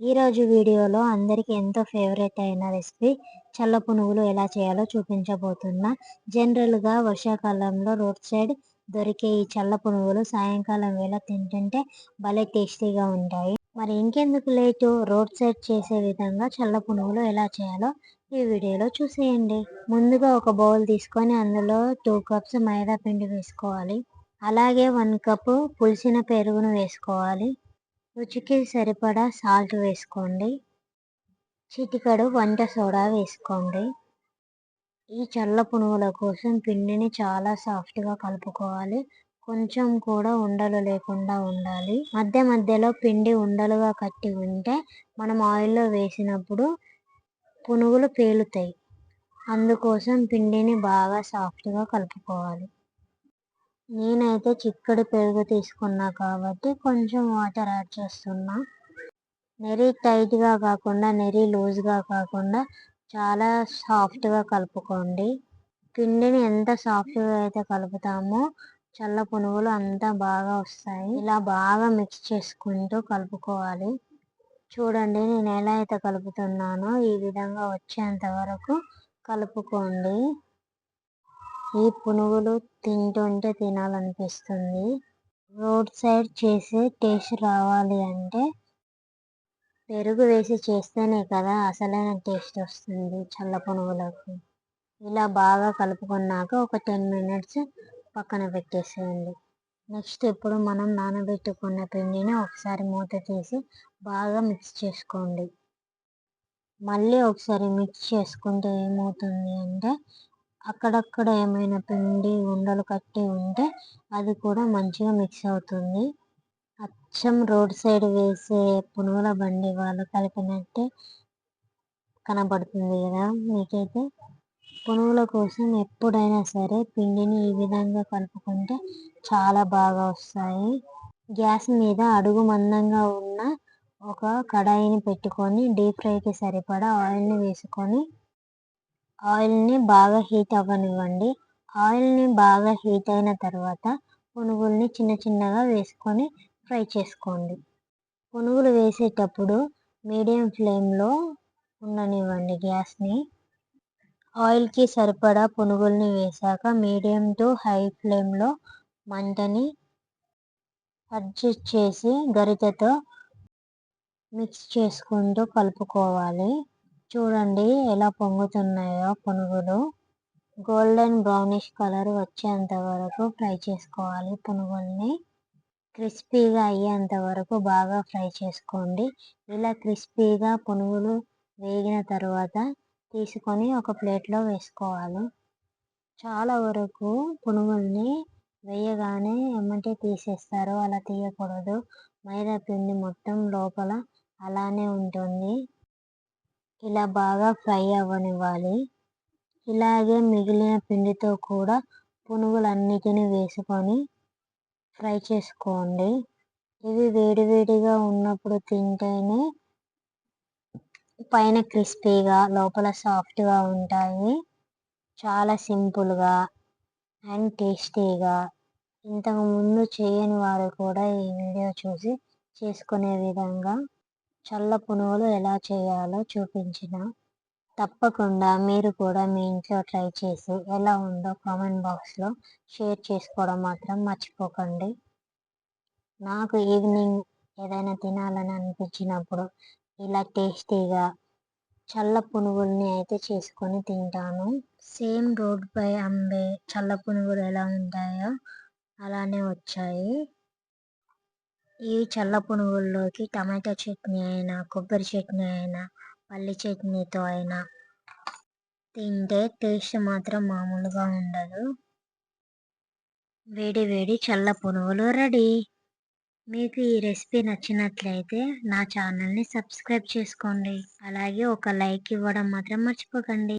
ఈరోజు వీడియోలో అందరికీ ఎంతో ఫేవరెట్ అయిన రెసిపీ చల్ల పునుగులు ఎలా చేయాలో చూపించబోతున్నా. జనరల్గా వర్షాకాలంలో రోడ్ సైడ్ దొరికే ఈ చల్ల పునుగులు సాయంకాలం వేళ తింటుంటే భలే టేస్టీగా ఉంటాయి. మరి ఇంకెందుకు లేటు? రోడ్ సైడ్ చేసే విధంగా చల్ల పునుగులు ఎలా చేయాలో ఈ వీడియోలో చూసేయండి. ముందుగా ఒక బౌల్ తీసుకొని అందులో టూ కప్స్ మైదా పిండి వేసుకోవాలి. అలాగే వన్ కప్ పులిసిన పెరుగును వేసుకోవాలి. రుచికి సరిపడా సాల్ట్ వేసుకోండి. చిటికడు వంట సోడా వేసుకోండి. ఈ చల్ల పునుగుల కోసం పిండిని చాలా సాఫ్ట్గా కలుపుకోవాలి. కొంచెం కూడా ఉండలు లేకుండా ఉండాలి. మధ్య మధ్యలో పిండి ఉండలుగా కట్టి ఉంటే మనం ఆయిల్లో వేసినప్పుడు పునుగులు పేలుతాయి. అందుకోసం పిండిని బాగా సాఫ్ట్గా కలుపుకోవాలి. నేనైతే చిక్కడి పెరుగు తీసుకున్నా కాబట్టి కొంచెం వాటర్ యాడ్ చేస్తున్నా. నెరి టైట్గా కాకుండా నెరి లూజ్గా కాకుండా చాలా సాఫ్ట్గా కలుపుకోండి. పిండిని ఎంత సాఫ్ట్గా అయితే కలుపుతామో చల్ల పునుగులు అంతా బాగా వస్తాయి. ఇలా బాగా మిక్స్ చేసుకుంటూ కలుపుకోవాలి. చూడండి నేను ఎలా అయితే కలుపుతున్నానో ఈ విధంగా వచ్చేంత వరకు కలుపుకోండి. ఈ పునుగులు తింటుంటే తినాలనిపిస్తుంది. రోడ్ సైడ్ చేసే టేస్ట్ రావాలి అంటే పెరుగు వేసి చేస్తేనే కదా అసలైన టేస్ట్ వస్తుంది చల్ల పునుగులకు. ఇలా బాగా కలుపుకున్నాక ఒక టెన్ మినిట్స్ పక్కన పెట్టేసేయండి. నెక్స్ట్ ఇప్పుడు మనం నానబెట్టుకున్న పిండిని ఒకసారి మూత తీసి బాగా మిక్స్ చేసుకోండి. మళ్ళీ ఒకసారి మిక్స్ చేసుకుంటే ఏమవుతుంది అంటే అక్కడక్కడ ఏమైనా పిండి ఉండలు కట్టి ఉంటే అది కూడా మంచిగా మిక్స్ అవుతుంది. అచ్చం రోడ్ సైడ్ వేసే పునుగుల బండి వాళ్ళు కలిపినట్టే కనబడుతుంది కదా మీకైతే? పునుగుల కోసం ఎప్పుడైనా సరే పిండిని ఈ విధంగా కలుపుకుంటే చాలా బాగా వస్తాయి. గ్యాస్ మీద అడుగు మందంగా ఉన్న ఒక కడాయిని పెట్టుకొని డీప్ ఫ్రైకి సరిపడా ఆయిల్ని వేసుకొని ఆయిల్ని బాగా హీట్ అవ్వనివ్వండి. ఆయిల్ని బాగా హీట్ అయిన తర్వాత పునుగుల్ని చిన్న చిన్నగా వేసుకొని ఫ్రై చేసుకోండి. పునుగులు వేసేటప్పుడు మీడియం ఫ్లేమ్లో ఉండనివ్వండి గ్యాస్ని. ఆయిల్కి సరిపడా పునుగుల్ని వేసాక మీడియం టు హై ఫ్లేమ్లో మంటని అడ్జస్ట్ చేసి గరిటెతో మిక్స్ చేసుకుంటూ కలుపుకోవాలి. చూడండి ఎలా పొంగుతున్నాయో పునుగులు. గోల్డెన్ బ్రౌనిష్ కలర్ వచ్చేంత వరకు ఫ్రై చేసుకోవాలి పునుగుల్ని. క్రిస్పీగా అయ్యేంత వరకు బాగా ఫ్రై చేసుకోండి. ఇలా క్రిస్పీగా పునుగులు వేగిన తర్వాత తీసుకొని ఒక ప్లేట్లో వేసుకోవాలి. చాలా వరకు పునుగుల్ని వేయగానే ఎమ్మటే తీసేస్తారు అలా తీయకూడదు. మైదా పిండి మొత్తం లోపల అలానే ఉంటుంది. ఇలా బాగా ఫ్రై అవ్వనివ్వాలి. ఇలాగే మిగిలిన పిండితో కూడా పునుగులన్నిటిని వేసుకొని ఫ్రై చేసుకోండి. ఇవి వేడివేడిగా ఉన్నప్పుడు తింటేనే పైన క్రిస్పీగా లోపల సాఫ్ట్గా ఉంటాయి. చాలా సింపుల్గా అండ్ టేస్టీగా. ఇంతకుముందు చేయని వారు కూడా ఈ వీడియో చూసి చేసుకునే విధంగా చల్ల పునుగులు ఎలా చేయాలో చూపించిన. తప్పకుండా మీరు కూడా మీ ఇంట్లో ట్రై చేసి ఎలా ఉందో కామెంట్ బాక్స్లో షేర్ చేసుకోవడం మాత్రం మర్చిపోకండి. నాకు ఈవినింగ్ ఏదైనా తినాలని అనిపించినప్పుడు ఇలా టేస్టీగా చల్ల పునుగుల్ని అయితే చేసుకొని తింటాను. సేమ్ రోడ్పై అమ్మే చల్ల పునుగులు ఎలా ఉంటాయో అలానే వచ్చాయి. ఈ చల్ల పునుగుల్లోకి టమాటా చట్నీ అయినా కొబ్బరి చట్నీ అయినా పల్లి చట్నీతో అయినా తింటే టేస్ట్ మాత్రం మామూలుగా ఉండదు. వేడి వేడి చల్ల పునుగులు రెడీ. మీకు ఈ రెసిపీ నచ్చినట్లయితే నా ఛానల్ని సబ్స్క్రైబ్ చేసుకోండి. అలాగే ఒక లైక్ ఇవ్వడం మాత్రం మర్చిపోకండి.